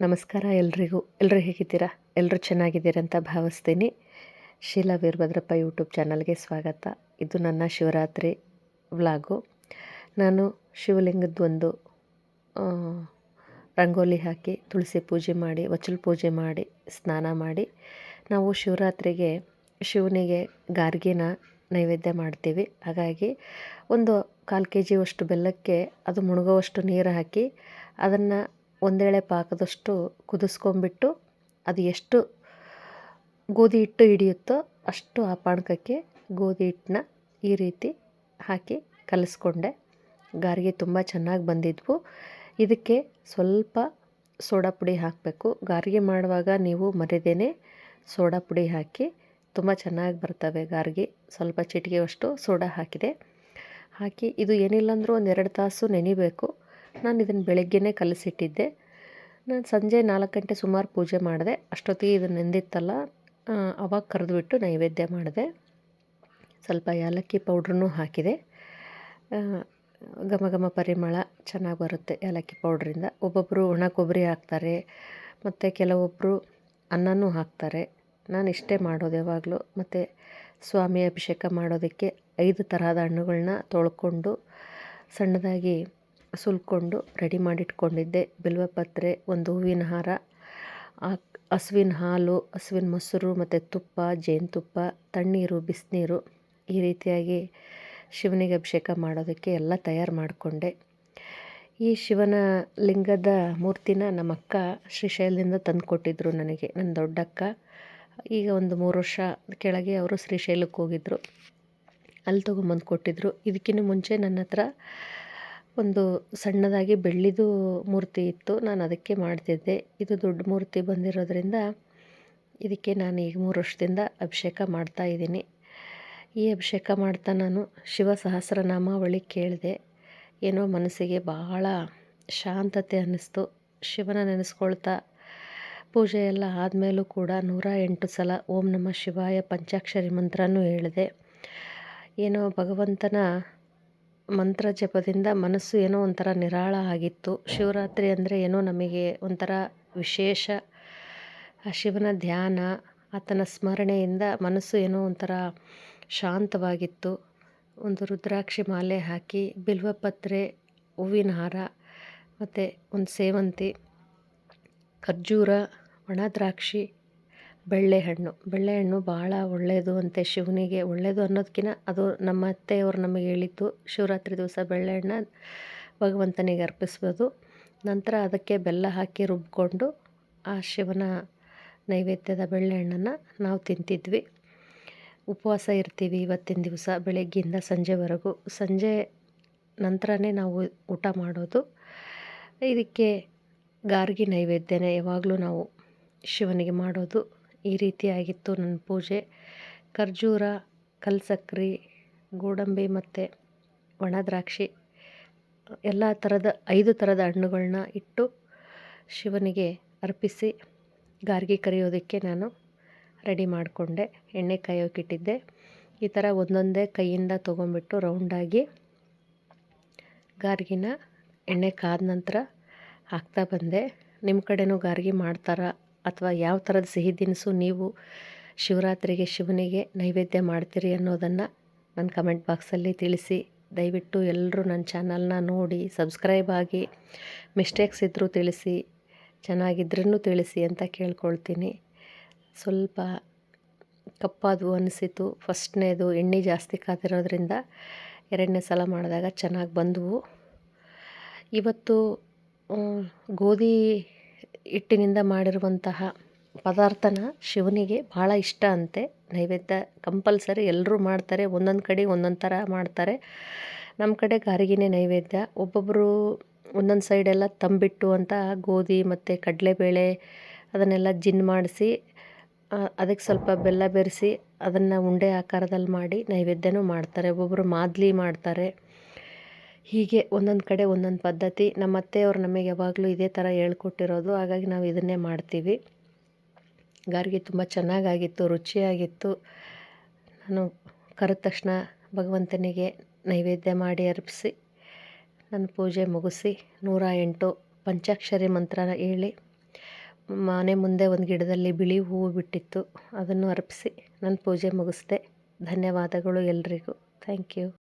ನಮಸ್ಕಾರ ಎಲ್ರಿಗೂ. ಎಲ್ಲರೂ ಹೇಗಿದ್ದೀರಾ? ಎಲ್ಲರೂ ಚೆನ್ನಾಗಿದ್ದೀರಾ ಅಂತ ಭಾವಿಸ್ತೀನಿ. ಶೀಲಾ ವೀರಭದ್ರಪ್ಪ ಯೂಟ್ಯೂಬ್ ಚಾನಲ್ಗೆ ಸ್ವಾಗತ. ಇದು ನನ್ನ ಶಿವರಾತ್ರಿ ವ್ಲಾಗು. ನಾನು ಶಿವಲಿಂಗದ ಒಂದು ರಂಗೋಲಿ ಹಾಕಿ ತುಳಸಿ ಪೂಜೆ ಮಾಡಿ ವಚಲ್ ಪೂಜೆ ಮಾಡಿ, ಸ್ನಾನ ಮಾಡಿ, ನಾವು ಶಿವರಾತ್ರಿಗೆ ಶಿವನಿಗೆ ಗಾರ್ಗಿನ ನೈವೇದ್ಯ ಮಾಡ್ತೀವಿ. ಹಾಗಾಗಿ ಒಂದು ಕಾಲು ಕೆ ಜಿಯಷ್ಟು ಬೆಲ್ಲಕ್ಕೆ ಅದು ಮುಳುಗುವಷ್ಟು ನೀರು ಹಾಕಿ ಅದನ್ನು ಒಂದೇಳೆ ಪಾಕದಷ್ಟು ಕುದಿಸ್ಕೊಂಬಿಟ್ಟು ಅದು ಎಷ್ಟು ಗೋಧಿ ಹಿಟ್ಟು ಹಿಡಿಯುತ್ತೋ ಅಷ್ಟು ಆ ಪಾನಕಕ್ಕೆ ಗೋಧಿ ಹಿಟ್ಟನ್ನ ಈ ರೀತಿ ಹಾಕಿ ಕಲಿಸ್ಕೊಂಡೆ. ಗಾರಿಗೆ ತುಂಬ ಚೆನ್ನಾಗಿ ಬಂದಿದ್ವು. ಇದಕ್ಕೆ ಸ್ವಲ್ಪ ಸೋಡಾ ಪುಡಿ ಹಾಕಬೇಕು. ಗಾರಿಗೆ ಮಾಡುವಾಗ ನೀವು ಮರೆದೇನೆ ಸೋಡಾ ಪುಡಿ ಹಾಕಿ ತುಂಬ ಚೆನ್ನಾಗಿ ಬರ್ತವೆ ಗಾರ್ಗಿ. ಸ್ವಲ್ಪ ಚಿಟಿಕೆಯಷ್ಟು ಸೋಡಾ ಹಾಕಿದೆ. ಹಾಕಿ ಇದು ಏನಿಲ್ಲ ಅಂದರೂ ಒಂದು ಎರಡು ತಾಸು ನೆನಿಬೇಕು. ನಾನು ಇದನ್ನು ಬೆಳಗ್ಗೆನೇ ಕಲಸಿಟ್ಟಿದ್ದೆ. ನಾನು ಸಂಜೆ ನಾಲ್ಕು ಗಂಟೆ ಸುಮಾರು ಪೂಜೆ ಮಾಡಿದೆ. ಅಷ್ಟೊತ್ತಿಗೆ ಇದು ನೆಂದಿತ್ತಲ್ಲ ಅವಾಗ ಕರೆದುಬಿಟ್ಟು ನೈವೇದ್ಯ ಮಾಡಿದೆ. ಸ್ವಲ್ಪ ಏಲಕ್ಕಿ ಪೌಡ್ರನ್ನೂ ಹಾಕಿದೆ. ಘಮ ಘಮ ಪರಿಮಳ ಚೆನ್ನಾಗಿ ಬರುತ್ತೆ ಏಲಕ್ಕಿ ಪೌಡ್ರಿಂದ. ಒಬ್ಬೊಬ್ಬರು ಒಣ ಕೊಬ್ಬರಿ ಹಾಕ್ತಾರೆ, ಮತ್ತು ಕೆಲವೊಬ್ಬರು ಅನ್ನನೂ ಹಾಕ್ತಾರೆ. ನಾನು ಇಷ್ಟೇ ಮಾಡೋದು ಯಾವಾಗಲೂ. ಮತ್ತು ಸ್ವಾಮಿ ಅಭಿಷೇಕ ಮಾಡೋದಕ್ಕೆ ಐದು ತರಹದ ಹಣ್ಣುಗಳನ್ನ ತೊಳ್ಕೊಂಡು ಸಣ್ಣದಾಗಿ ಸುಲ್ಕೊಂಡು ರೆಡಿ ಮಾಡಿಟ್ಕೊಂಡಿದ್ದೆ. ಬಿಲ್ವಪತ್ರೆ, ಒಂದು ಹೂವಿನ ಹಾರ ಹಸುವಿನ ಹಾಲು, ಹಸುವಿನ ಮೊಸರು ಮತ್ತು ತುಪ್ಪ, ಜೇನುತುಪ್ಪ, ತಣ್ಣೀರು, ಬಿಸಿನೀರು ಈ ರೀತಿಯಾಗಿ ಶಿವನಿಗೆ ಅಭಿಷೇಕ ಮಾಡೋದಕ್ಕೆ ಎಲ್ಲ ತಯಾರು ಮಾಡಿಕೊಂಡೆ. ಈ ಶಿವನ ಲಿಂಗದ ಮೂರ್ತಿನ ನಮ್ಮ ಅಕ್ಕ ಶ್ರೀಶೈಲದಿಂದ ತಂದುಕೊಟ್ಟಿದ್ರು ನನಗೆ, ನನ್ನ ದೊಡ್ಡಕ್ಕ. ಈಗ ಒಂದು ಮೂರು ವರ್ಷ ಕೆಳಗೆ ಅವರು ಶ್ರೀಶೈಲಕ್ಕೆ ಹೋಗಿದ್ದರು ಅಲ್ಲಿ ತೊಗೊಂಬಂದು ಕೊಟ್ಟಿದ್ದರು ಇದಕ್ಕಿಂತ ಮುಂಚೆ ನನ್ನ ಹತ್ರ ಒಂದು ಸಣ್ಣದಾಗಿ ಬೆಳ್ಳಿದು ಮೂರ್ತಿ ಇತ್ತು. ನಾನು ಅದಕ್ಕೆ ಮಾಡ್ತಿದ್ದೆ. ಇದು ದೊಡ್ಡ ಮೂರ್ತಿ ಬಂದಿರೋದ್ರಿಂದ ಇದಕ್ಕೆ ನಾನು ಈಗ ಮೂರು ವರ್ಷದಿಂದ ಅಭಿಷೇಕ ಮಾಡ್ತಾ ಇದ್ದೀನಿ. ಈ ಅಭಿಷೇಕ ಮಾಡ್ತಾ ನಾನು ಶಿವ ಸಹಸ್ರನಾಮಾವಳಿ ಕೇಳಿದೆ. ಏನೋ ಮನಸ್ಸಿಗೆ ಬಹಳ ಶಾಂತತೆ ಅನ್ನಿಸ್ತು. ಶಿವನ ನೆನೆಸ್ಕೊಳ್ತಾ ಪೂಜೆ ಎಲ್ಲ ಆದಮೇಲೂ ಕೂಡ ನೂರ ಎಂಟು ಸಲ ಓಂ ನಮಃ ಶಿವಾಯ ಪಂಚಾಕ್ಷರಿ ಮಂತ್ರನೂ ಹೇಳಿದೆ. ಏನೋ ಭಗವಂತನ ಮಂತ್ರ ಜಪದಿಂದ ಮನಸ್ಸು ಏನೋ ಒಂಥರ ನಿರಾಳ ಆಗಿತ್ತು. ಶಿವರಾತ್ರಿ ಅಂದರೆ ಏನೋ ನಮಗೆ ಒಂಥರ ವಿಶೇಷ. ಶಿವನ ಧ್ಯಾನ, ಆತನ ಸ್ಮರಣೆಯಿಂದ ಮನಸ್ಸು ಏನೋ ಒಂಥರ ಶಾಂತವಾಗಿತ್ತು. ಒಂದು ರುದ್ರಾಕ್ಷಿ ಮಾಲೆ ಹಾಕಿ, ಬಿಲ್ವಪತ್ರೆ, ಹೂವಿನ ಹಾರ, ಮತ್ತು ಒಂದು ಸೇವಂತಿ, ಖರ್ಜೂರ, ಒಣ ದ್ರಾಕ್ಷಿ ಬೆಳ್ಳೆಹಣ್ಣು. ಬೆಳ್ಳೆಹಣ್ಣು ಭಾಳ ಒಳ್ಳೆಯದು ಅಂತೆ ಶಿವನಿಗೆ. ಒಳ್ಳೆಯದು ಅನ್ನೋದಕ್ಕಿಂತ ಅದು ನಮ್ಮ ಅತ್ತೆಯವರು ನಮಗೆ ಹೇಳಿದ್ದು, ಶಿವರಾತ್ರಿ ದಿವಸ ಬೆಳ್ಳೆಹಣ್ಣ ಭಗವಂತನಿಗೆ ಅರ್ಪಿಸ್ಬೋದು. ನಂತರ ಅದಕ್ಕೆ ಬೆಲ್ಲ ಹಾಕಿ ರುಬ್ಬಿಕೊಂಡು ಆ ಶಿವನ ನೈವೇದ್ಯದ ಬೆಳ್ಳೆಹಣ್ಣನ್ನು ನಾವು ತಿಂತಿದ್ವಿ. ಉಪವಾಸ ಇರ್ತೀವಿ ಇವತ್ತಿನ ದಿವಸ, ಬೆಳಗ್ಗೆಯಿಂದ ಸಂಜೆವರೆಗೂ. ಸಂಜೆ ನಂತರನೇ ನಾವು ಊಟ ಮಾಡೋದು. ಇದಕ್ಕೆ ಗಾರ್ಗಿ ನೈವೇದ್ಯನೇ ಯಾವಾಗಲೂ ನಾವು ಶಿವನಿಗೆ ಮಾಡೋದು. ಈ ರೀತಿಯಾಗಿತ್ತು ನನ್ನ ಪೂಜೆ. ಖರ್ಜೂರ, ಕಲ್ಸಕ್ರೆ, ಗೋಡಂಬಿ ಮತ್ತು ಒಣ ದ್ರಾಕ್ಷಿ, ಎಲ್ಲ ಥರದ ಐದು ಥರದ ಹಣ್ಣುಗಳನ್ನ ಇಟ್ಟು ಶಿವನಿಗೆ ಅರ್ಪಿಸಿ ಗಾರ್ಗಿ ಕರೆಯೋದಕ್ಕೆ ನಾನು ರೆಡಿ ಮಾಡಿಕೊಂಡೆ. ಎಣ್ಣೆ ಕಾಯೋಕ್ಕಿಟ್ಟಿದ್ದೆ ಈ ಥರ ಒಂದೊಂದೇ ಕೈಯಿಂದ ತೊಗೊಂಬಿಟ್ಟು ರೌಂಡಾಗಿ ಗಾರ್ಗಿನ ಎಣ್ಣೆ ಕಾದ ನಂತರ ಹಾಕ್ತಾ ಬಂದೆ. ನಿಮ್ಮ ಕಡೆನೂ ಗಾರ್ಗಿ ಮಾಡ್ತಾರಾ ಅಥವಾ ಯಾವ ಥರದ ಸಿಹಿ ತಿನಿಸು ನೀವು ಶಿವರಾತ್ರಿಗೆ ಶಿವನಿಗೆ ನೈವೇದ್ಯ ಮಾಡ್ತೀರಿ ಅನ್ನೋದನ್ನು ನನ್ನ ಕಮೆಂಟ್ ಬಾಕ್ಸಲ್ಲಿ ತಿಳಿಸಿ. ದಯವಿಟ್ಟು ಎಲ್ಲರೂ ನನ್ನ ಚಾನಲ್ನ ನೋಡಿ, ಸಬ್ಸ್ಕ್ರೈಬ್ ಆಗಿ, ಮಿಸ್ಟೇಕ್ಸ್ ಇದ್ದರೂ ತಿಳಿಸಿ ಚೆನ್ನಾಗಿದ್ರೂ ತಿಳಿಸಿ ಅಂತ ಕೇಳ್ಕೊಳ್ತೀನಿ. ಸ್ವಲ್ಪ ಕಪ್ಪಾದವು ಅನಿಸಿತು. ಫಸ್ಟ್ನೇದು ಎಣ್ಣೆ ಜಾಸ್ತಿ ಕಾದಿರೋದ್ರಿಂದ ಎರಡನೇ ಸಲ ಮಾಡಿದಾಗ ಚೆನ್ನಾಗಿ ಬಂದವು. ಇವತ್ತು ಗೋಧಿ ಹಿಟ್ಟಿನಿಂದ ಮಾಡಿರುವಂತಹ ಪದಾರ್ಥನ ಶಿವನಿಗೆ ಭಾಳ ಇಷ್ಟ ಅಂತೆ. ನೈವೇದ್ಯ ಕಂಪಲ್ಸರಿ ಎಲ್ಲರೂ ಮಾಡ್ತಾರೆ. ಒಂದೊಂದು ಕಡೆ ಒಂದೊಂದು ಥರ ಮಾಡ್ತಾರೆ. ನಮ್ಮ ಕಡೆ ಗಾರಿಗಿನೇ ನೈವೇದ್ಯ ಒಬ್ಬೊಬ್ಬರು ಒಂದೊಂದು ಸೈಡೆಲ್ಲ ತಂಬಿಟ್ಟು ಅಂತ ಗೋಧಿ ಮತ್ತು ಕಡಲೆಬೇಳೆ ಅದನ್ನೆಲ್ಲ ಜಿನ್ ಮಾಡಿಸಿ ಅದಕ್ಕೆ ಸ್ವಲ್ಪ ಬೆಲ್ಲ ಬೆರೆಸಿ ಅದನ್ನು ಉಂಡೆ ಆಕಾರದಲ್ಲಿ ಮಾಡಿ ನೈವೇದ್ಯನೂ ಮಾಡ್ತಾರೆ. ಒಬ್ಬೊಬ್ಬರು ಮಾದಲಿ ಮಾಡ್ತಾರೆ. ಹೀಗೆ ಒಂದೊಂದು ಕಡೆ ಒಂದೊಂದು ಪದ್ಧತಿ. ನಮ್ಮ ಅತ್ತೆಯವರು ನಮಗೆ ಯಾವಾಗಲೂ ಇದೇ ಥರ ಹೇಳ್ಕೊಟ್ಟಿರೋದು. ಹಾಗಾಗಿ ನಾವು ಇದನ್ನೇ ಮಾಡ್ತೀವಿ. ಗಾರಿಗೆ ತುಂಬ ಚೆನ್ನಾಗಾಗಿತ್ತು, ರುಚಿಯಾಗಿತ್ತು. ನಾನು ಕರೆದ ತಕ್ಷಣ ಭಗವಂತನಿಗೆ ನೈವೇದ್ಯ ಮಾಡಿ ಅರ್ಪಿಸಿ, ನನ್ನ ಪೂಜೆ ಮುಗಿಸಿ ನೂರ ಎಂಟು ಪಂಚಾಕ್ಷರಿ ಮಂತ್ರ ಹೇಳಿ, ಮನೆ ಮುಂದೆ ಒಂದು ಗಿಡದಲ್ಲಿ ಬಿಳಿ ಹೂವು ಬಿಟ್ಟಿತ್ತು. ಅದನ್ನು ಅರ್ಪಿಸಿ ನನ್ನ ಪೂಜೆ ಮುಗಿಸ್ದೆ. ಧನ್ಯವಾದಗಳು ಎಲ್ರಿಗೂ. Thank you.